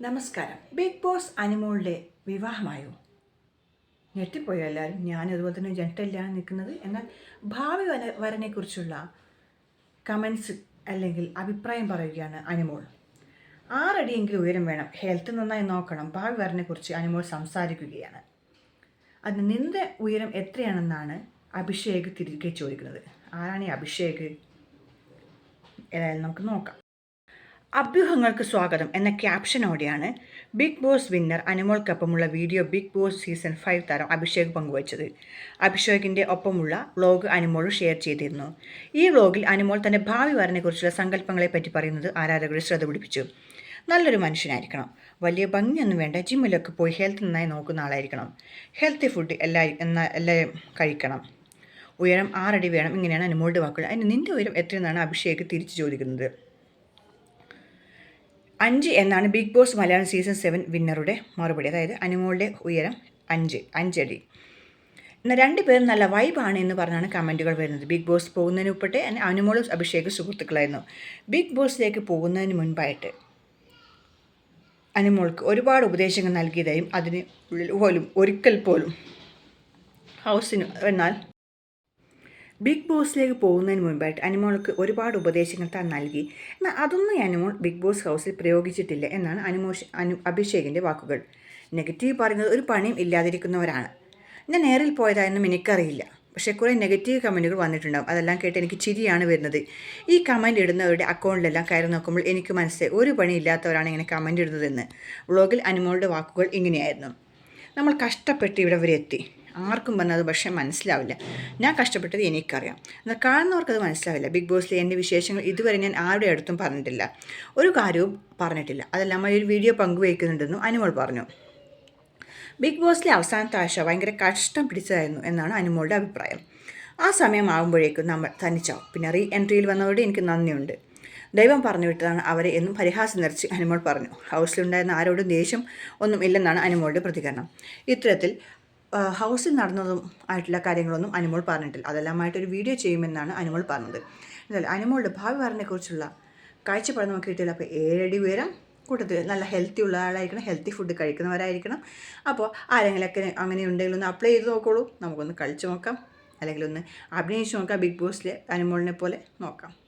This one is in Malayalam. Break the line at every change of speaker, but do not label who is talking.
നമസ്കാരം. ബിഗ് ബോസ് അനുമോളുടെ വിവാഹമായോ? ഞെട്ടിപ്പോയോ എല്ലാവരും? ഞാൻ അതുപോലെ തന്നെ ഞെട്ടല്ല നിൽക്കുന്നത്. എന്നാൽ ഭാവി വര വരനെക്കുറിച്ചുള്ള കമൻസ് അല്ലെങ്കിൽ അഭിപ്രായം പറയുകയാണ് അനുമോൾ. ആറടിയെങ്കിലും ഉയരം വേണം. ഹെൽത്ത് നന്നായി നോക്കണം. ഭാവി വരനെക്കുറിച്ച് അനുമോൾ സംസാരിക്കുകയാണ്. അതിന് നിന്റെ ഉയരം എത്രയാണെന്നാണ് അഭിഷേക് തിരികെ ചോദിക്കുന്നത്. ആരാണ് ഈ അഭിഷേക്? ഏതായാലും നമുക്ക് നോക്കാം. അഭ്യൂഹങ്ങൾക്ക് സ്വാഗതം എന്ന ക്യാപ്ഷനോടെയാണ് big boss winner അനുമോൾക്കൊപ്പമുള്ള video big boss season five താരം അഭിഷേക് പങ്കുവച്ചത്. അഭിഷേകിന്റെ ഒപ്പമുള്ള വ്ലോഗ് അനുമോൾ ഷെയർ ചെയ്തിരുന്നു. ഈ വ്ലോഗിൽ അനുമോൾ തന്റെ ഭാവി വരനെക്കുറിച്ചുള്ള സങ്കല്പങ്ങളെ പറ്റി പറയുന്നത് ആരാധകരെ ശ്രദ്ധ പിടിപ്പിച്ചു. നല്ലൊരു മനുഷ്യനായിരിക്കണം. വലിയ ഭംഗിയൊന്നും വേണ്ട. ജിമ്മിലൊക്കെ പോയി ഹെൽത്ത് നന്നായി നോക്കുന്ന ആളായിരിക്കണം. ഹെൽത്തി ഫുഡ് എല്ലാ എന്നാ എല്ലാം കഴിക്കണം. ഉയരം ആറടി വേണം ഇങ്ങനെയാണ് അനുമോളുടെ വാക്കുകൾ. അതിന് നിന്റെ ഉയരം എത്രയെന്നാണ് അഭിഷേക് തിരിച്ചു ചോദിക്കുന്നത്. അഞ്ച് എന്നാണ് big boss Malayalam season seven വിന്നറുടെ മറുപടി. അതായത് അനുമോളുടെ ഉയരം അഞ്ച്. അഞ്ചടി എന്നാൽ രണ്ട് പേർ നല്ല വൈബാണ് എന്ന് പറഞ്ഞാണ് കമന്റുകൾ വരുന്നത്. ബിഗ് ബോസ് പോകുന്നതിന് ഉൾപ്പെട്ട് അനുമോളും അഭിഷേക് സുഹൃത്തുക്കളായിരുന്നു. ബിഗ് ബോസിലേക്ക് പോകുന്നതിന് മുൻപായിട്ട് അനുമോൾക്ക് ഒരുപാട് ഉപദേശങ്ങൾ നൽകിയതായും അതിന് പോലും ഒരിക്കൽ പോലും ഹൗസിന് എന്നാൽ ബിഗ് ബോസിലേക്ക് പോകുന്നതിന് മുൻപായിട്ട് അനിമോൾക്ക് ഒരുപാട് ഉപദേശങ്ങൾ താൻ നൽകി. എന്നാൽ അതൊന്നും അനിമോൾ ബിഗ് ബോസ് ഹൗസിൽ പ്രയോഗിച്ചിട്ടില്ല എന്നാണ് അനുമോഷ് അനു അഭിഷേകിന്റെ വാക്കുകൾ. നെഗറ്റീവ് പറയുന്നത് ഒരു പണിയും ഇല്ലാതിരിക്കുന്നവരാണ്. ഞാൻ നേരിൽ പോയതായെന്നും എനിക്കറിയില്ല. പക്ഷേ കുറേ നെഗറ്റീവ് കമന്റുകൾ വന്നിട്ടുണ്ടാകും അതെല്ലാം കേട്ട് എനിക്ക് ചിരിയാണ് വരുന്നത്. ഈ കമന്റ് ഇടുന്നവരുടെ അക്കൗണ്ടിലെല്ലാം കയറി നോക്കുമ്പോൾ എനിക്ക് മനസ്സിലായി ഒരു പണി ഇല്ലാത്തവരാണ് ഇങ്ങനെ കമന്റ് ഇടുന്നതെന്ന്. വ്ളോഗിൽ അനുമോളുടെ വാക്കുകൾ ഇങ്ങനെയായിരുന്നു. നമ്മൾ കഷ്ടപ്പെട്ട് ഇവിടെ വരെ എത്തി. ആർക്കും പറഞ്ഞത് പക്ഷേ മനസ്സിലാവില്ല. ഞാൻ കഷ്ടപ്പെട്ടത് എനിക്കറിയാം. എന്നാൽ കാണുന്നവർക്കത് മനസ്സിലാവില്ല. ബിഗ് ബോസിലെ എന്റെ വിശേഷങ്ങൾ ഇതുവരെ ഞാൻ ആരുടെ അടുത്തും പറഞ്ഞിട്ടില്ല. ഒരു കാര്യവും പറഞ്ഞിട്ടില്ല. അതെല്ലാം ഒരു വീഡിയോ പങ്കുവയ്ക്കുന്നുണ്ടെന്നും അനുമോൾ പറഞ്ഞു. ബിഗ് ബോസിലെ അവസാനത്തെ ആശ ഭയങ്കര കഷ്ടം പിടിച്ചതായിരുന്നു എന്നാണ് അനുമോളുടെ അഭിപ്രായം. ആ സമയമാകുമ്പോഴേക്കും നമ്മൾ തനിച്ചാവും. പിന്നെ റീ എൻട്രിയിൽ വന്നവരോട് എനിക്ക് നന്ദിയുണ്ട്. ദൈവം പറഞ്ഞു വിട്ടതാണ് അവരെ എന്നും പരിഹാസം നിറച്ച് അനുമോൾ പറഞ്ഞു. ഹൗസിലുണ്ടായിരുന്ന ആരോടും ദേഷ്യം ഒന്നും ഇല്ലെന്നാണ് അനുമോളുടെ പ്രതികരണം. ഇത്തരത്തിൽ ഹൗസിൽ നടന്നതും ആയിട്ടുള്ള കാര്യങ്ങളൊന്നും അനുമോൾ പറഞ്ഞിട്ടില്ല. അതെല്ലാമായിട്ടൊരു വീഡിയോ ചെയ്യുമെന്നാണ് അനുമോൾ പറഞ്ഞത്. എന്നാൽ അനുമോളുടെ ഭാവി വരനെക്കുറിച്ചുള്ള കാഴ്ചപ്പാട് നമുക്ക് കിട്ടിയില്ല അപ്പോൾ ഏഴടി ഉയരം കൂട്ടത്തിൽ നല്ല ഹെൽത്തി ഉള്ള ആളായിരിക്കണം ഹെൽത്തി ഫുഡ് കഴിക്കുന്നവരായിരിക്കണം. അപ്പോൾ ആരെങ്കിലൊക്കെ അങ്ങനെ ഉണ്ടെങ്കിൽ ഒന്ന് അപ്ലൈ ചെയ്ത് നോക്കോളൂ. നമുക്കൊന്ന് കളിച്ച് നോക്കാം. അല്ലെങ്കിൽ ഒന്ന് അഭിനയിച്ച് നോക്കാം ബിഗ് ബോസിലെ അനുമോളിനെ പോലെ നോക്കാം.